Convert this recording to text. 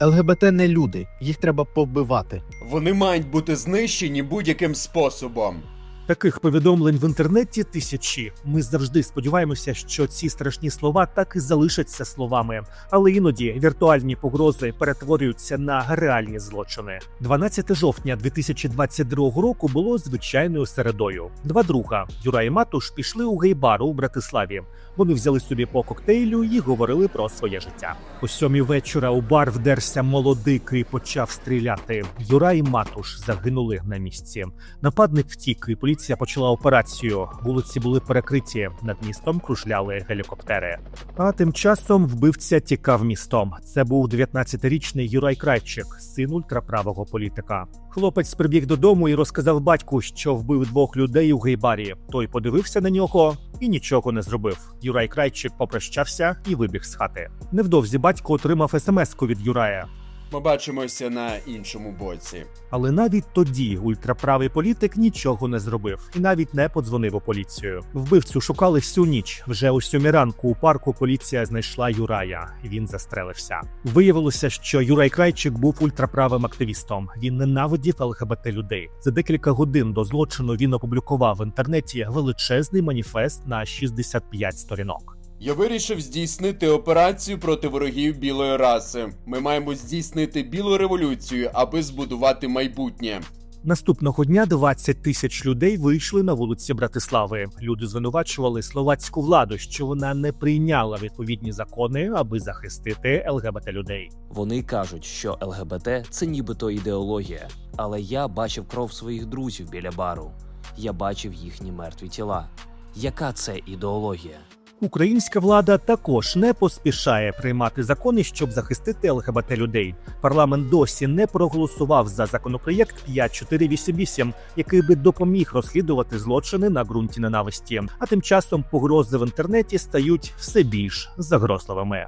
ЛГБТ не люди, їх треба повбивати. Вони мають бути знищені будь-яким способом. Таких повідомлень в інтернеті тисячі. Ми завжди сподіваємося, що ці страшні слова так і залишаться словами, але іноді віртуальні погрози перетворюються на реальні злочини. 12 жовтня 2022 року було звичайною середою. Два друга Юра і Матуш пішли у гейбару у Братиславі. Вони взяли собі по коктейлю і говорили про своє життя. О сьомій вечора у бар вдерся молодик і почав стріляти. Юра і Матуш загинули на місці. Нападник втік, і поліція почала операцію. Вулиці були перекриті. Над містом кружляли гелікоптери. А тим часом вбивця тікав містом. Це був 19-річний Юрай Крайчик, син ультраправого політика. Хлопець прибіг додому і розказав батьку, що вбив двох людей у гейбарі. Той подивився на нього і нічого не зробив. Юрай Крайчик попрощався і вибіг з хати. Невдовзі батько отримав смс-ку від Юрая. Ми бачимося на іншому боці. Але навіть тоді ультраправий політик нічого не зробив і навіть не подзвонив у поліцію. Вбивцю шукали всю ніч. Вже о сьомій ранку у парку поліція знайшла Юрая. Він застрелився. Виявилося, що Юрай Крайчик був ультраправим активістом. Він ненавидів ЛГБТ людей. За декілька годин до злочину він опублікував в інтернеті величезний маніфест на 65 сторінок. Я вирішив здійснити операцію проти ворогів білої раси. Ми маємо здійснити білу революцію, аби збудувати майбутнє. Наступного дня 20 тисяч людей вийшли на вулиці Братислави. Люди звинувачували словацьку владу, що вона не прийняла відповідні закони, аби захистити ЛГБТ людей. Вони кажуть, що ЛГБТ це нібито ідеологія, але я бачив кров своїх друзів біля бару. Я бачив їхні мертві тіла. Яка це ідеологія? Українська влада також не поспішає приймати закони, щоб захистити ЛГБТ людей. Парламент досі не проголосував за законопроєкт 5488, який би допоміг розслідувати злочини на ґрунті ненависті. А тим часом погрози в інтернеті стають все більш загрозливими.